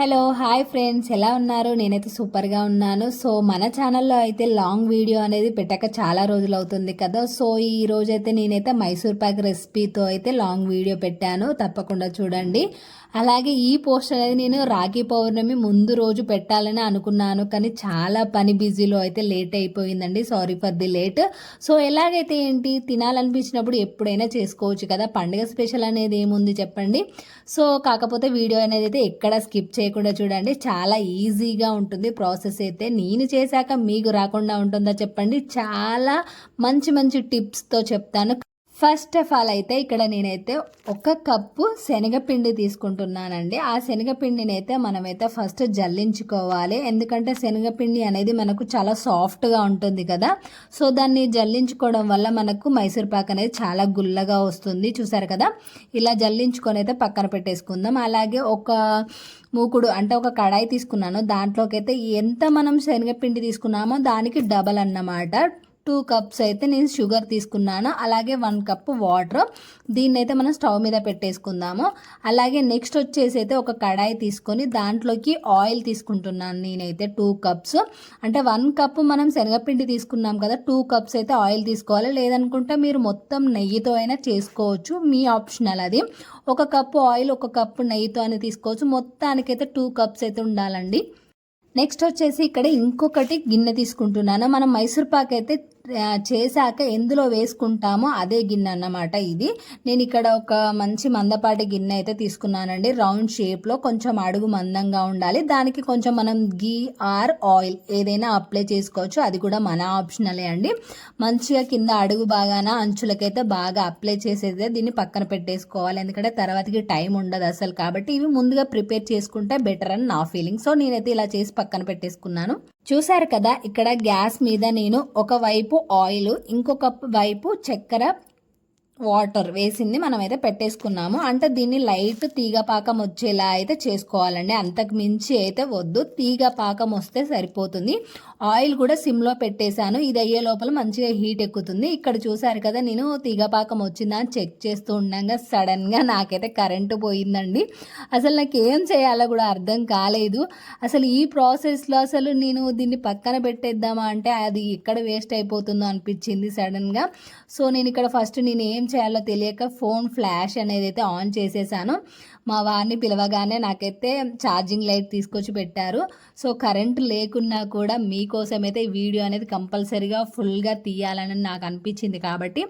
Hello hi friends. ఎలా ఉన్నారు? నేనైతే సూపర్గా ఉన్నాను. సో మన ఛానల్లో అయితే లాంగ్ వీడియో అనేది పెట్టక చాలా రోజులు అవుతుంది కదా. సో ఈ రోజైతే నేనైతే మైసూర్ పాక్ రెసిపీతో అయితే లాంగ్ వీడియో పెట్టాను. తప్పకుండా చూడండి. అలాగే ఈ పోస్ట్ అనేది నేను రాఖీ పౌర్ణమి ముందు రోజు పెట్టాలని అనుకున్నాను. కానీ చాలా పని బిజీలో అయితే లేట్ అయిపోయిందండి. Sorry for the late. So ఎలాగైతే ఏంటి? తినాలనిపించినప్పుడు ఎప్పుడైనా చేసుకోవచ్చు కదా. పండుగ స్పెషల్ అనేది ఏముంది చెప్పండి. సో కాకపోతే వీడియో అనేది అయితే ఎక్కడ స్కిప్ చేయకుండా చూడండి చాలా ఈజీగా ఉంటుంది ప్రాసెస్ అయితే. నేను చేశాక మీకు రాకుండా ఉంటుందా చెప్పండి. చాలా మంచి మంచి టిప్స్తో చెప్తాను. ఫస్ట్ ఆఫ్ ఆల్ అయితే ఇక్కడ నేనైతే ఒక కప్పు శనగపిండి తీసుకుంటున్నానండి. ఆ శనగపిండిని అయితే మనమైతే ఫస్ట్ జల్లించుకోవాలి. ఎందుకంటే శనగపిండి అనేది మనకు చాలా సాఫ్ట్గా ఉంటుంది కదా. సో దాన్ని జల్లించుకోవడం వల్ల మనకు మైసూర్ పాక్ అనేది చాలా గుల్లగా వస్తుంది. చూసారు కదా? ఇలా జల్లించుకొని అయితే పక్కన పెట్టేసుకుందాం. అలాగే ఒక మూకుడు అంటే ఒక కడాయి తీసుకున్నాను. దాంట్లోకి అయితే ఎంత మనం శనగపిండి తీసుకున్నామో దానికి డబల్ అన్నమాట. టూ కప్స్ అయితే నేను షుగర్ తీసుకున్నాను. అలాగే వన్ కప్ వాటర్. దీన్ని అయితే మనం స్టవ్ మీద పెట్టేసుకుందాము. అలాగే నెక్స్ట్ వచ్చేసి అయితే ఒక కడాయి తీసుకొని దాంట్లోకి ఆయిల్ తీసుకుంటున్నాను నేనైతే టూ కప్స్. అంటే వన్ కప్ మనం శనగపిండి తీసుకున్నాం కదా టూ కప్స్ అయితే ఆయిల్ తీసుకోవాలి. లేదనుకుంటే మీరు మొత్తం నెయ్యితో అయినా చేసుకోవచ్చు. మీ ఆప్షనల్ అది. ఒక కప్పు ఆయిల్ ఒక కప్పు నెయ్యితో అయినా తీసుకోవచ్చు. మొత్తానికైతే టూ కప్స్ అయితే ఉండాలండి. నెక్స్ట్ వచ్చేసి ఇక్కడ ఇంకొకటి గిన్నె తీసుకుంటున్నాను. మనం మైసూర్ పాక్ అయితే చేశాక ఎందులో వేసుకుంటామో అదే గిన్నె అన్నమాట ఇది. నేను ఇక్కడ ఒక మంచి మందపాటి గిన్నె అయితే తీసుకున్నానండి. రౌండ్ షేప్లో కొంచెం అడుగు మందంగా ఉండాలి. దానికి కొంచెం మనం గీ ఆర్ ఆయిల్ ఏదైనా అప్లై చేసుకోవచ్చు. అది కూడా మన ఆప్షనలే అండి. మంచిగా కింద అడుగు బాగాన అంచులకైతే బాగా అప్లై చేసేదే దీన్ని పక్కన పెట్టేసుకోవాలి. ఎందుకంటే తర్వాతకి టైం ఉండదు అసలు కాబట్టి ఇవి ముందుగా ప్రిపేర్ చేసుకుంటే బెటర్ అని నా ఫీలింగ్. సో నేనైతే ఇలా చేసి పక్కన పెట్టేసుకున్నాను. చూసారు కదా ఇక్కడ గ్యాస్ మీద నేను ఒకవైపు ఆయిల్ ఇంకొక వైపు చక్కెర వాటర్ వేసింది మనం అయితే పెట్టేసుకున్నాము. అంటే దీన్ని లైట్ తీగ పాకం వచ్చేలా అయితే చేసుకోవాలండి. అంతకు మించి అయితే వద్దు. తీగ పాకం వస్తే సరిపోతుంది. ఆయిల్ కూడా సిమ్లో పెట్టేశాను. ఇది అయ్యే లోపల మంచిగా హీట్ ఎక్కుతుంది. ఇక్కడ చూసారు కదా నేను తీగ పాకం వచ్చిందా అని చెక్ చేస్తూ ఉండగా సడన్గా నాకైతే కరెంటు పోయిందండి. అసలు నాకు ఏం చేయాలో కూడా అర్థం కాలేదు. అసలు ఈ ప్రాసెస్లో అసలు నేను దీన్ని పక్కన పెట్టేద్దామా అంటే అది ఎక్కడ వేస్ట్ అయిపోతుందో అనిపించింది సడన్గా. సో నేను ఇక్కడ ఫస్ట్ నేను ఏం చేయాలో తెలియక ఫోన్ ఫ్లాష్ అనేది అయితే ఆన్ చేసేసాను. మా వారిని పిలవగానే నాకైతే ఛార్జింగ్ లైట్ తీసుకొచ్చి పెట్టారు. సో కరెంట్ లేకున్నా కూడా మీకోసం అయితే ఈ వీడియో అనేది కంపల్సరీగా ఫుల్గా తీయాలని నాకు అనిపించింది కాబట్టి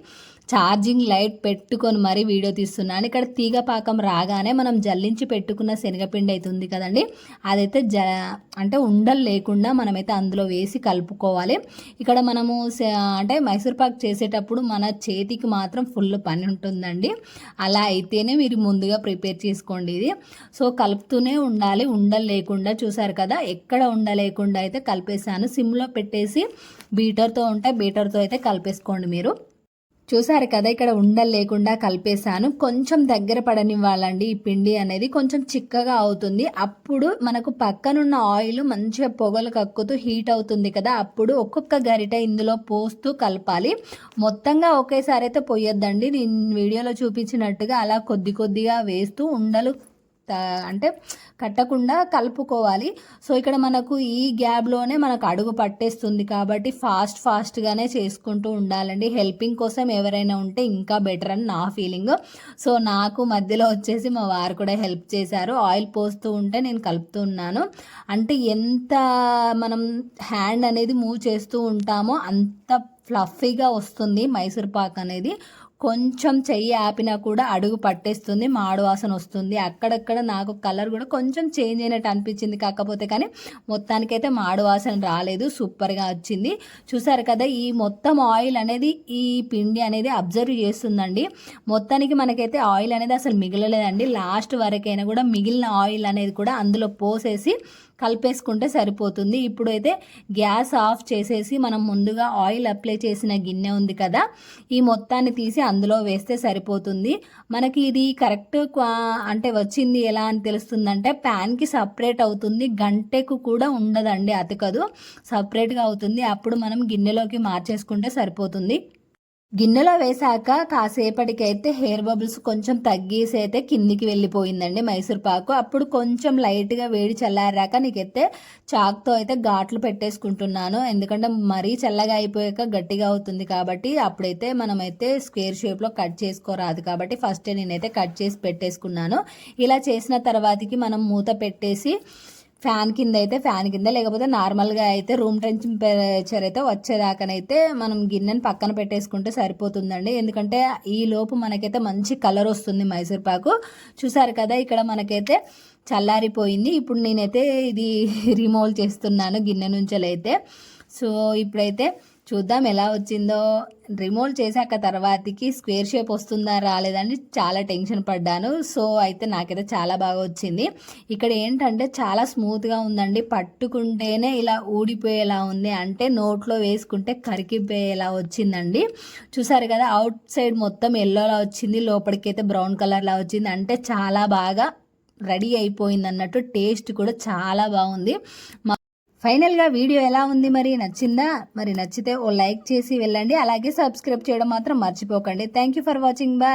ఛార్జింగ్ లైట్ పెట్టుకొని మరీ వీడియో తీస్తున్నాను. ఇక్కడ తీగ పాకం రాగానే మనం జల్లించి పెట్టుకున్న శనగపిండి అయితే ఉంది కదండి. అదైతే జ అంటే ఉండలు లేకుండా మనమైతే అందులో వేసి కలుపుకోవాలి. ఇక్కడ మనము అంటే మైసూర్ పాక్ చేసేటప్పుడు మన చేతికి మాత్రం ఫుల్ పని ఉంటుందండి. అలా అయితేనే మీరు ముందుగా ప్రిపేర్ చేసుకోండి ఇది. సో కలుపుతూనే ఉండాలి. ఉండలు లేకుండా చూసారు కదా ఎక్కడ ఉండలేకుండా అయితే కలిపేసాను సిమ్లో పెట్టేసి బీటర్తో ఉంటే బీటర్తో అయితే కలిపేసుకోండి మీరు. చూసారు కదా ఇక్కడ ఉండలు లేకుండా కలిపేశాను. కొంచెం దగ్గర పడనివ్వాలండి ఈ పిండి అనేది. కొంచెం చిక్కగా అవుతుంది. అప్పుడు మనకు పక్కనున్న ఆయిల్ మంచిగా పొగలు కక్కుతూ హీట్ అవుతుంది కదా అప్పుడు ఒక్కొక్క గరిట ఇందులో పోస్తూ కలపాలి. మొత్తంగా ఒకేసారి అయితే పోయొద్దండి. నేను వీడియోలో చూపించినట్టుగా అలా కొద్ది కొద్దిగా వేస్తూ ఉండలు అంటే కట్టకుండా కలుపుకోవాలి. సో ఇక్కడ మనకు ఈ గ్యాప్లోనే మనకు అడుగు పట్టేస్తుంది కాబట్టి ఫాస్ట్ ఫాస్ట్గానే చేసుకుంటూ ఉండాలండి. హెల్పింగ్ కోసం ఎవరైనా ఉంటే ఇంకా బెటర్ అని నా ఫీలింగ్. సో నాకు మధ్యలో వచ్చేసి మా వారు కూడా హెల్ప్ చేశారు. ఆయిల్ పోస్తూ ఉంటే నేను కలుపుతున్నాను అంటే ఎంత మనం హ్యాండ్ అనేది మూవ్ చేస్తూ ఉంటామో అంత ఫ్లఫీగా వస్తుంది మైసూర్ పాక్ అనేది. కొంచెం చెయ్యి ఆపినా కూడా అడుగు పట్టేస్తుంది మాడు వాసన వస్తుంది. అక్కడక్కడ నాకు కలర్ కూడా కొంచెం చేంజ్ అయినట్టు అనిపించింది కాకపోతే కానీ మొత్తానికైతే మాడు వాసన రాలేదు సూపర్గా వచ్చింది. చూసారు కదా ఈ మొత్తం ఆయిల్ అనేది ఈ పిండి అనేది అబ్జర్వ్ చేస్తుందండి. మొత్తానికి మనకైతే ఆయిల్ అనేది అసలు మిగలలేదండి. లాస్ట్ వరకైనా కూడా మిగిలిన ఆయిల్ అనేది కూడా అందులో పోసేసి కలిపేసుకుంటే సరిపోతుంది. ఇప్పుడైతే గ్యాస్ ఆఫ్ చేసేసి మనం ముందుగా ఆయిల్ అప్లై చేసిన గిన్నె ఉంది కదా ఈ మొత్తాన్ని తీసి అందులో వేస్తే సరిపోతుంది. మనకి ఇది కరెక్ట్ అంటే వచ్చింది ఎలా అని తెలుస్తుందంటే ప్యాన్కి సపరేట్ అవుతుంది గంటకు కూడా ఉండదండి అతకదు సపరేట్గా అవుతుంది. అప్పుడు మనం గిన్నెలోకి మార్చేసుకుంటే సరిపోతుంది. గిన్నెలో వేసాక కాసేపటికైతే హెయిర్ బబుల్స్ కొంచెం తగ్గేసి అయితే కిందికి వెళ్ళిపోయిందండి మైసూర్ పాకు. అప్పుడు కొంచెం లైట్గా వేడి చల్లారాక నీకైతే చాక్తో అయితే ఘాట్లు పెట్టేసుకుంటున్నాను. ఎందుకంటే మరీ చల్లగా అయిపోయాక గట్టిగా అవుతుంది కాబట్టి అప్పుడైతే మనమైతే స్క్వేర్ షేప్లో కట్ చేసుకోరాదు కాబట్టి ఫస్ట్ నేనైతే కట్ చేసి పెట్టేసుకున్నాను. ఇలా చేసిన తర్వాతకి మనం మూత పెట్టేసి ఫ్యాన్ కింద అయితే ఫ్యాన్ కింద లేకపోతే నార్మల్గా అయితే రూమ్ టెంపరేచర్ అయితే వచ్చేదాకనైతే మనం గిన్నెని పక్కన పెట్టేసుకుంటే సరిపోతుందండి. ఎందుకంటే ఈ లోపు మనకైతే మంచి కలర్ వస్తుంది మైసూర్ పాకు. చూసారు కదా ఇక్కడ మనకైతే చల్లారిపోయింది. ఇప్పుడు నేనైతే ఇది రిమూవ్ చేస్తున్నాను గిన్నె నుంచి అయితే సో ఇప్పుడైతే చూద్దాం ఎలా వచ్చిందో. రిమూవ్ చేశాక తర్వాతకి స్క్వేర్ షేప్ వస్తుందా రాలేదని చాలా టెన్షన్ పడ్డాను. సో అయితే నాకైతే చాలా బాగా వచ్చింది. ఇక్కడ ఏంటంటే చాలా స్మూత్గా ఉందండి. పట్టుకుంటేనే ఇలా ఊడిపోయేలా ఉంది. అంటే నోట్లో వేసుకుంటే కరికిపోయేలా వచ్చిందండి. చూసారు కదా అవుట్ సైడ్ మొత్తం ఎల్లోలా వచ్చింది. లోపలికైతే బ్రౌన్ కలర్లా వచ్చింది. అంటే చాలా బాగా రెడీ అయిపోయింది అన్నట్టు టేస్ట్ కూడా చాలా బాగుంది. ఫైనల్గా వీడియో ఎలా ఉంది మరి? నచ్చిందా? మరి నచ్చితే ఓ లైక్ చేసి వెళ్ళండి. అలాగే సబ్స్క్రైబ్ చేయడం మాత్రం మర్చిపోకండి. Thank you for watching bye